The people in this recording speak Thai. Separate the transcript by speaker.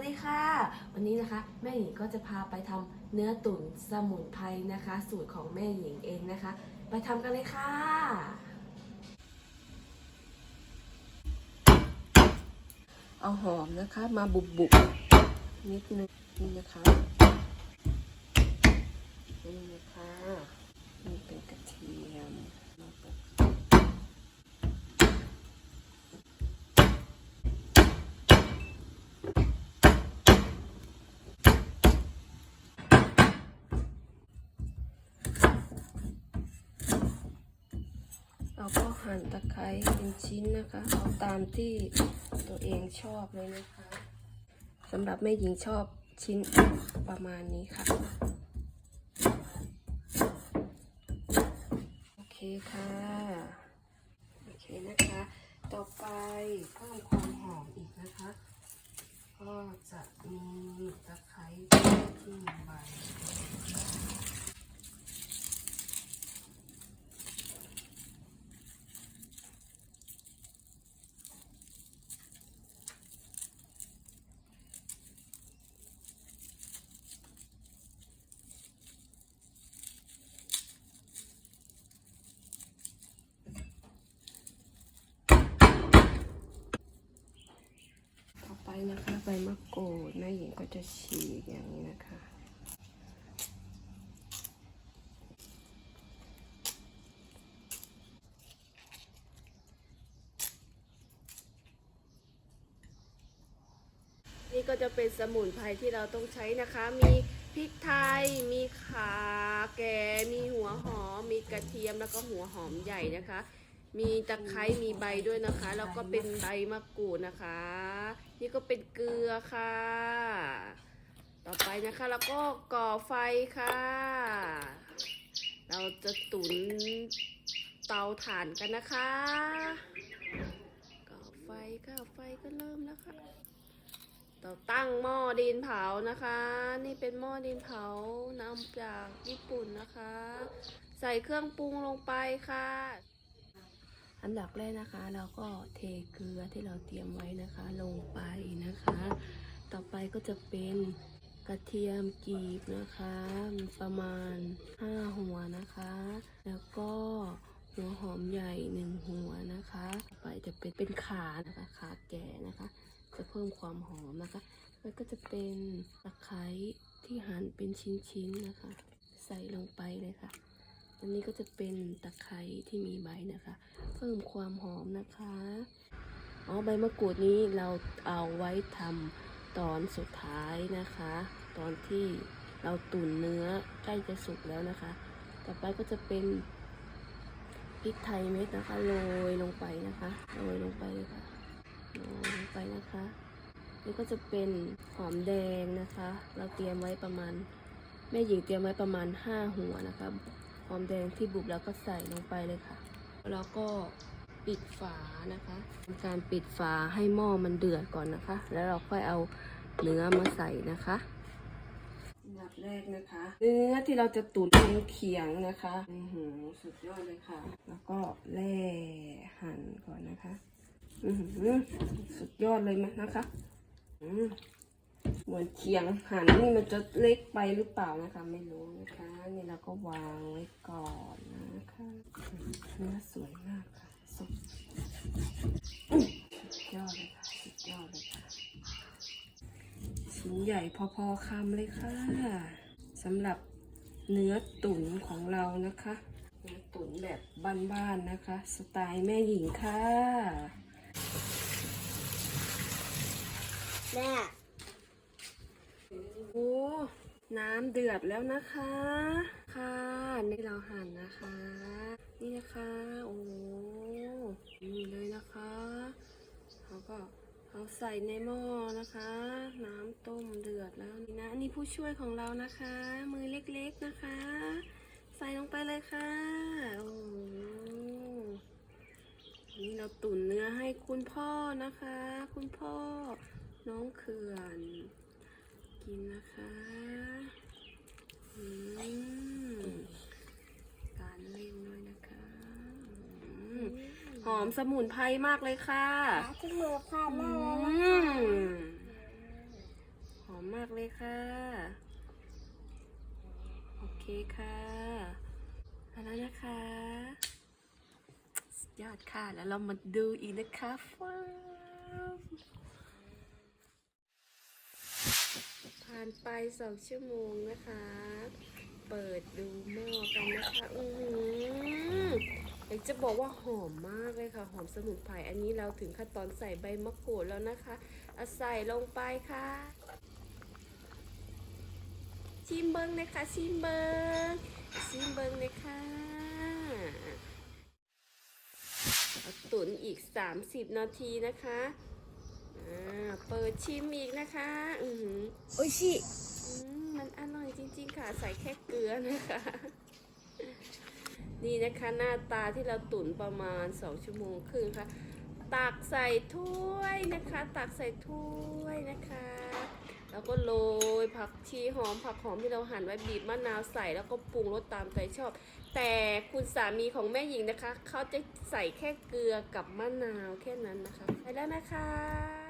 Speaker 1: วัสดีค่ะ วันนี้นะคะแม่หญิงก็จะพาไปทำเนื้อตุ๋นสมุนไพรนะคะ สูตรของแม่หญิงเองนะคะ ไปทำกันเลยค่ะ เอาหอมนะคะมาบุบบุบๆนิดนึงนี่นะคะนี่นะคะนี่เป็นกระเทียม เราก็หั่นตะไคร้เป็นชิ้นนะคะ เอาตามที่ตัวเองชอบเลยนะคะสำหรับแม่หญิงชอบชิ้นประมาณนี้ค่ะ โอเคค่ะ โอเคนะคะ ต่อไปเพิ่มความหอมอีกจะมีตะไคร้ที่หนึ่งใบ ต่อไปนะคะใบมะกรูดแม่หญิง ก็จะฉีกอย่างนี้นะคะ นี่ก็จะเป็นสมุนไพรที่เราต้องใช้นะคะ มีพริกไทย มีขาแก่ มีหัวหอม มีกระเทียมแล้วก็หัวหอมใหญ่นะคะ มีตะไคร้มีใบด้วยนะคะ แล้วก็เป็นใบมะกรูดนะคะ นี่ก็เป็นเกลือค่ะ ต่อไปนะคะแล้วก็ก่อไฟค่ะ เราจะตุ๋นเตาถ่านกันนะคะ ก่อไฟก่อไฟก็เริ่มแล้วค่ะเราตั้งหม้อดินเผานะคะ นี่เป็นหม้อดินเผานำจากญี่ปุ่นนะคะ ใส่เครื่องปรุงลงไปค่ะ อันดับแรกนะคะ เราก็เทเกลือที่เราเตรียมไว้นะคะ ลงไปนะคะ ต่อไปก็จะเป็นกระเทียมกรีบนะคะประมาณ 5 หัวนะคะ แล้วก็หัวหอมใหญ่หนึ่งหัวนะคะต่อไปจะเป็นเป็นขานะคะขาแก่นะคะ จะเพิ่มความหอมนะคะแล้วก็จะเป็นตะไคร้ที่หั่นเป็นชิ้นๆนะคะ ใส่ลงไปเลยค่ะ อันนี้ก็จะเป็นตะไคร้ที่มีใบนะคะ เพิ่มความหอมนะคะอ๋อใบมะกรูดนี้เราเอาไว้ทำตอนสุดท้ายนะคะ ตอนที่เราตุ๋นเนื้อใกล้จะสุกแล้วนะคะ ต่อไปก็จะเป็นพริกไทยเม็ดนะคะโรยลงไปนะคะโรยลงไปเลยค่ะโรยลงไปนะคะนี่ก็จะเป็นหอมแดงนะคะ เราเตรียมไว้ประมาณแม่หญิงเตรียมไว้ประมาณ 5 หัวนะคะ หอมแดงที่บุบแล้วก็ใส่ลงไปเลยค่ะ แล้วก็ปิดฝานะคะทำการปิดฝาให้หม้อมันเดือดก่อนนะคะ แล้วเราค่อยเอาเนื้อมาใส่นะคะอันดับแรกนะคะ เนื้อที่เราจะตุ๋นลงเขียงนะคะอือหือสุดยอดเลยค่ะ แล้วก็แล่หั่นก่อนนะคะ อือหือสุดยอดเลยมั้ยนะคะ อืม เหมือนเคียงหันนี่มันจะเล็กไปหรือเปล่านะคะ ไม่รู้นะคะ นี่เราก็วางไว้ก่อนนะคะเนื้อสวยมากค่ะสดสุดยอดเลยค่ะสุดยอดเลยค่ะชิ้นใหญ่พอๆคำเลยค่ะสำหรับเนื้อตุ๋นของเรานะคะเนื้อตุ๋นแบบบ้านๆนะคะ สไตล์แม่หญิงค่ะ
Speaker 2: แม่
Speaker 1: น้ำเดือดแล้วนะคะ ค่ะนี่เราหั่นนะคะ นี่นะคะ โอ้นี่เลยนะคะแล้วก็เอาใส่ในหม้อนะคะ น้ำต้มเดือดแล้วนี่นะอันนี้ผู้ช่วยของเรานะคะ มือเล็กๆนะคะ ใส่ลงไปเลยค่ะ โอ้นี่เราตุ๋นเนื้อให้คุณพ่อนะคะ คุณพ่อน้องเขื่อน กินนะคะอืมการเล่นด้วยนะคะอืมหอมสมุนไพรมากเลยค่ะ
Speaker 2: หาที่มือพา
Speaker 1: อื
Speaker 2: แม่แล้วนะ
Speaker 1: มากเลยค่ะ โอเคค่ะมาแล้วนะคะสุดยอดค่ะ แล้วเรามาดูอีกนะคะฟ้าว ผ่านไปสองชั่วโมงนะคะ เปิดดูหม้อกันนะคะ อือหืออยากจะบอกว่าหอมมากเลยค่ะ หอมสมุนไพร อันนี้เราถึงขั้นตอนใส่ใบมะกรูดแล้วนะคะเอาใส่ลงไปค่ะ ชิมเบิงนะคะ ชิมเบิงชิมเบิงเลยค่ะตุ๋นอีก 30 นาทีนะคะ อ่าเปิดชิมอีกนะคะ อือหือ
Speaker 2: โอ้ยชิ
Speaker 1: อืมมันอร่อยจริง ๆ ค่ะ ใส่แค่เกลือนะคะ นี่นะคะหน้าตาที่เราตุ๋นประมาณ 2 ชั่วโมงครึ่งค่ะ ตักใส่ถ้วยนะคะ ตักใส่ถ้วยนะคะ แล้วก็โรยผักชีหอมผักหอมที่เราหั่นไว้บีบมะนาวใส่แล้วก็ปรุงรสตามใจชอบ แต่คุณสามีของแม่หญิงนะคะ เขาจะใส่แค่เกลือกับมะนาวแค่นั้นนะคะ ไปแล้วนะคะ